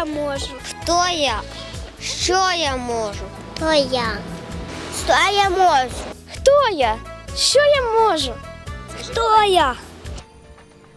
я можу? Хто я? Що я можу? Хто я? Що я можу? Хто я? Що я можу? Хто я?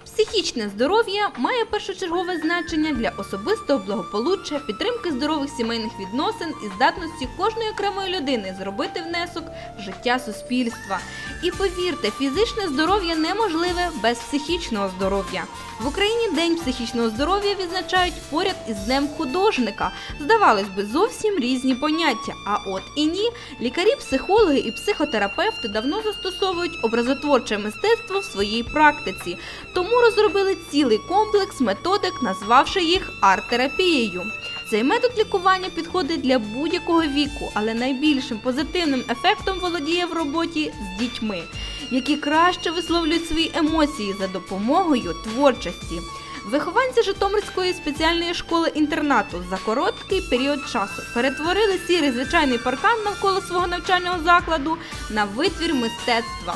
Психічне здоров'я має першочергове значення для особистого благополуччя, підтримки здорових сімейних відносин і здатності кожної окремої людини зробити внесок в життя суспільства. І повірте, фізичне здоров'я неможливе без психічного здоров'я. В Україні День психічного здоров'я відзначають поряд із Днем художника. Здавалось би, зовсім різні поняття. А от і ні, лікарі, психологи і психотерапевти давно застосовують образотворче мистецтво в своїй практиці. Тому розробили цілий комплекс методик, назвавши їх арт-терапією. Цей метод лікування підходить для будь-якого віку, але найбільшим позитивним ефектом володіє в роботі з дітьми, які краще висловлюють свої емоції за допомогою творчості. Вихованці Житомирської спеціальної школи інтернату за короткий період часу перетворили сірий звичайний паркан навколо свого навчального закладу на витвір мистецтва.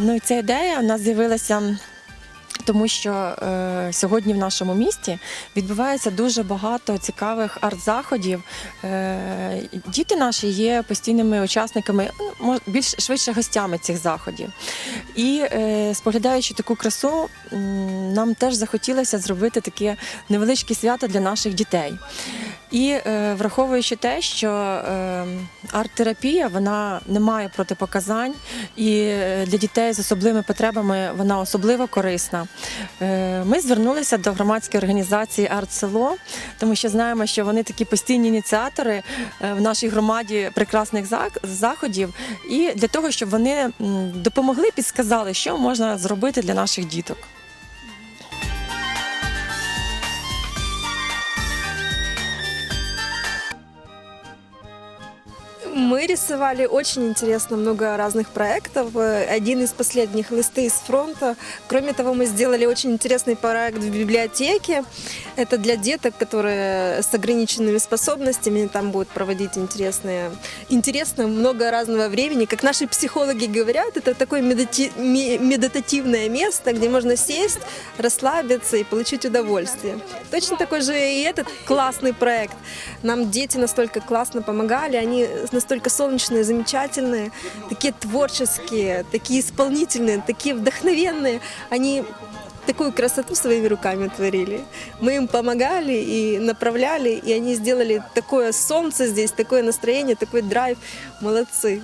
Ну, ця ідея у нас з'явилася. Тому що е, сьогодні в нашому місті відбувається дуже багато цікавих арт-заходів. Е, діти наші є постійними учасниками, ну, мож- більш швидше гостями цих заходів. І е, споглядаючи таку красу, нам теж захотілося зробити таке невеличке свято для наших дітей. І е, враховуючи те, що е, арт-терапія вона не має протипоказань, і е, для дітей з особливими потребами вона особливо корисна. Е, Ми звернулися до громадської організації Арт-село, тому що знаємо, що вони такі постійні ініціатори е, в нашій громаді прекрасних заходів, і для того, щоб вони допомогли, підсказали, що можна зробити для наших діток. Рисовали очень интересно много разных проектов. Э, Один из последних листы из фронта. Кроме того, мы сделали очень интересный проект в библиотеке. Это для деток, которые с ограниченными способностями. Там будут проводить интересные, интересно много разного времени. Как наши психологи говорят, это такое медити- ме- медитативное место, где можно сесть, расслабиться и получить удовольствие. Точно такой же и этот классный проект. Нам дети настолько классно помогали, они настолько солнечные, замечательные, такие творческие, такие исполнительные, такие вдохновенные. Они такую красоту своими руками творили. Мы им помогали и направляли, и они сделали такое солнце здесь, такое настроение, такой драйв. Молодцы.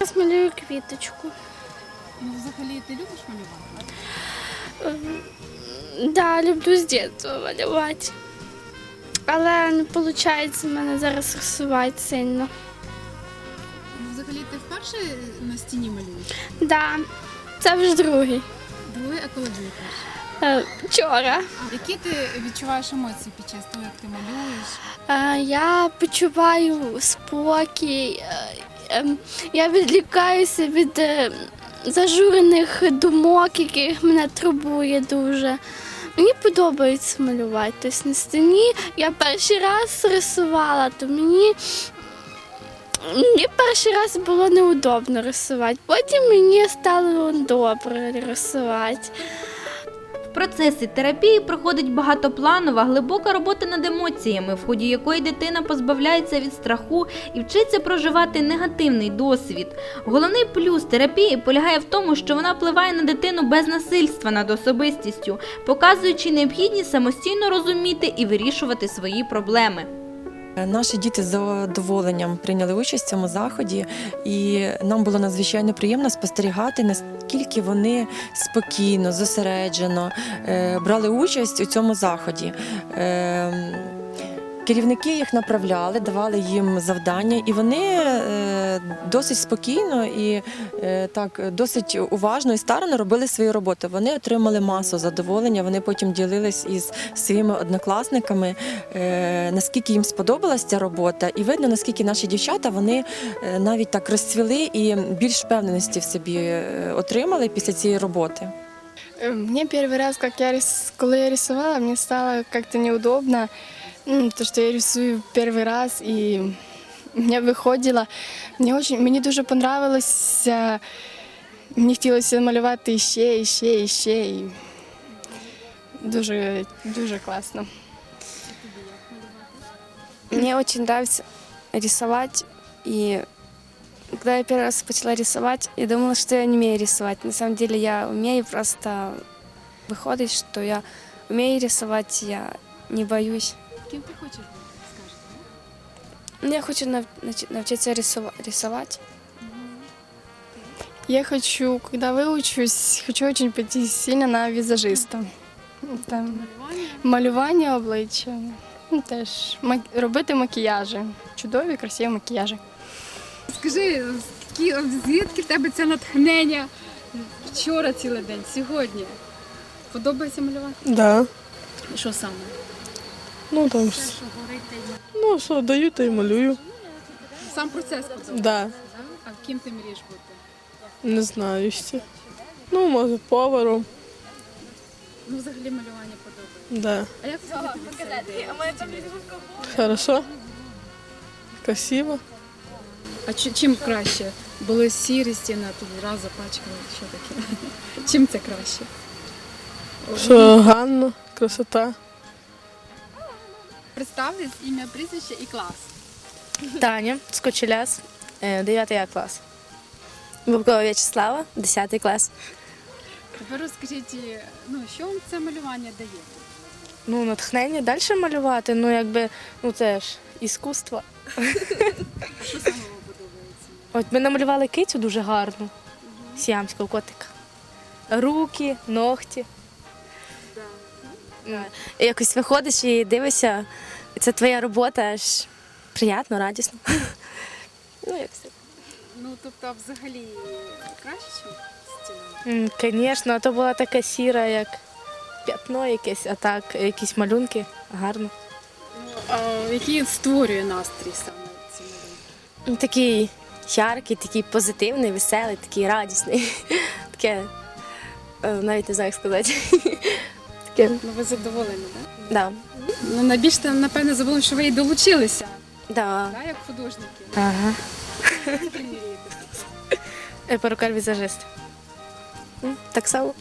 Я малюю квіточку. Ну, взагалі, ти любиш малювати? Ем, Да, люблю з дитинства малювати. Але не виходить в мене зараз рисувати сильно. Взагалі, ти вперше на стіні малюєш? Да, це вже другий. Другий, а коли був перший? Е, Вчора. Які ти відчуваєш емоції під час того, як ти малюєш? Е, Я почуваю спокій. е, ем, Я відлікаюся від е, зажурених думок, яких мене турбує дуже. Мені подобається малювати. Тобто на стіні я перший раз рисувала, то мені, мені перший раз було неудобно рисувати. Потім мені стало добре рисувати. В процесі терапії проходить багатопланова, глибока робота над емоціями, в ході якої дитина позбавляється від страху і вчиться проживати негативний досвід. Головний плюс терапії полягає в тому, що вона впливає на дитину без насильства над особистістю, показуючи необхідність самостійно розуміти і вирішувати свої проблеми. Е, Наші діти з задоволенням прийняли участь в цьому заході, і нам було надзвичайно приємно спостерігати, наскільки вони спокійно, зосереджено е, брали участь у цьому заході. Керівники їх направляли, давали їм завдання, і вони е, досить спокійно і е, так досить уважно і старано робили свою роботу. Вони отримали масу задоволення. Вони потім ділились із своїми однокласниками, е, наскільки їм сподобалася ця робота, і видно, наскільки наші дівчата вони навіть так розцвіли і більш впевненості в собі отримали після цієї роботи. Мне первый раз, как я когда я рисовала, мне стало как-то неудобно, то, что я рисую первый раз, и мне выходило. Мне очень, мені дуже понравилось, е, мені хотілося малювати ще, і ще, і ще, і дуже, дуже класно. Мне очень нравится рисовать. И когда я первый раз начала рисовать, я думала, что я не умею рисовать. На самом деле я умею, просто выходит, что я умею рисовать, я не боюсь. Ким ти хочеш бути? Скажеш? Я хочу нав- научиться рисова- рисовать. Я хочу, когда выучусь, хочу очень пойти сильно на визажиста. Там Малювання? малювання обличчя, ну, теж ма- робити макіяжі, чудові, красиві макіяжі. Скажи, скі- звідки в тебе це натхнення вчора цілий день, сьогодні? Подобається малювати? Да. Що саме? Ну там та ну що даю, то й малюю. Сам процес подобається, Да. А ким ти мрієш бути? Не знаю ще. Ну, може, поваром. Ну, взагалі малювання подобається. Да. А як взагалі? Хорошо. Красиво. А чим краще? Були сірі стіни, а тут раз запачкали, що таке? Чим це краще? Що гарно, красота. Представлюсь ім'я, прізвище і клас. Таня Скочеляс, 9 А клас. Бабкова В'ячеслава, 10 клас. Тепер розкажіть, ну, що вам це малювання дає? Ну, натхнення далі малювати, ну якби, ну це ж іскусство. Що саме вам подобається? От ми намалювали кицю дуже гарну, сіамського котика. Руки, ногті. Ну, Якось виходиш і дивишся, і це твоя робота, аж приємно, радісно. Ну, як все. Ну, тобто, взагалі краще, ніж стіна? Звісно, а то була така сіра, як п'ятно якесь, а так, якісь малюнки, гарно. Ну, а який створює настрій саме ці малюнки? Ну, Такий яркий, такий позитивний, веселий, такий радісний. Таке е, навіть не знаю, як сказати. Таке, Ну, ви задоволені, так? да. Ну, найбільше, напевне, задоволені, що ви і долучилися, Да. да, як художники. Ага. Які мрієте? Е, Перукар візажист. Так само.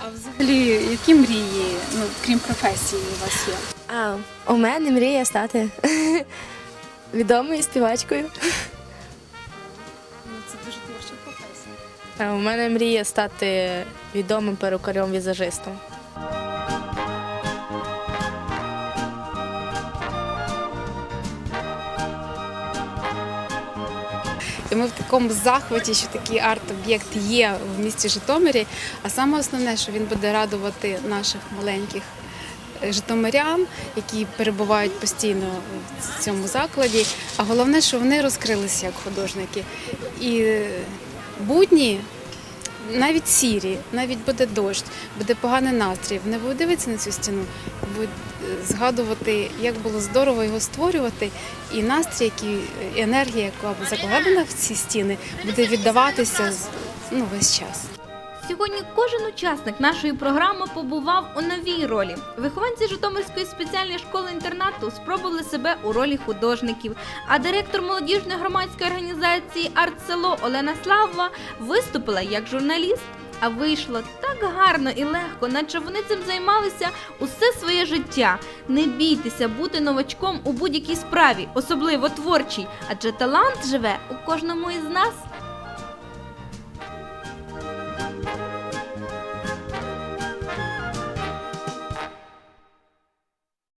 А взагалі, які мрії, ну, крім професії, у вас є? А, у мене мрія стати відомою співачкою. Ну, це дуже творча професія. А у мене мрія стати відомим перукарем-візажистом. І ми в такому захваті, що такий арт-об'єкт є в місті Житомирі. А саме основне, що він буде радувати наших маленьких е, житомирян, які перебувають постійно в цьому закладі. А головне, що вони розкрилися як художники. І е, будні. Навіть сірі, навіть буде дощ, буде поганий настрій. Вони будуть дивитися на цю стіну, будуть е, згадувати, як було здорово його створювати, і настрій, який, і енергія, яка закладена в ці стіни, буде віддаватися ну, весь час. Сьогодні кожен учасник нашої програми побував у новій ролі. Вихованці Житомирської спеціальної школи-інтернату спробували себе у ролі художників. А директор молодіжної громадської організації «Артсело» Олена Славова виступила як журналіст. А вийшло так гарно і легко, наче вони цим займалися усе своє життя. Не бійтеся бути новачком у будь-якій справі, особливо творчій, адже талант живе у кожному із нас.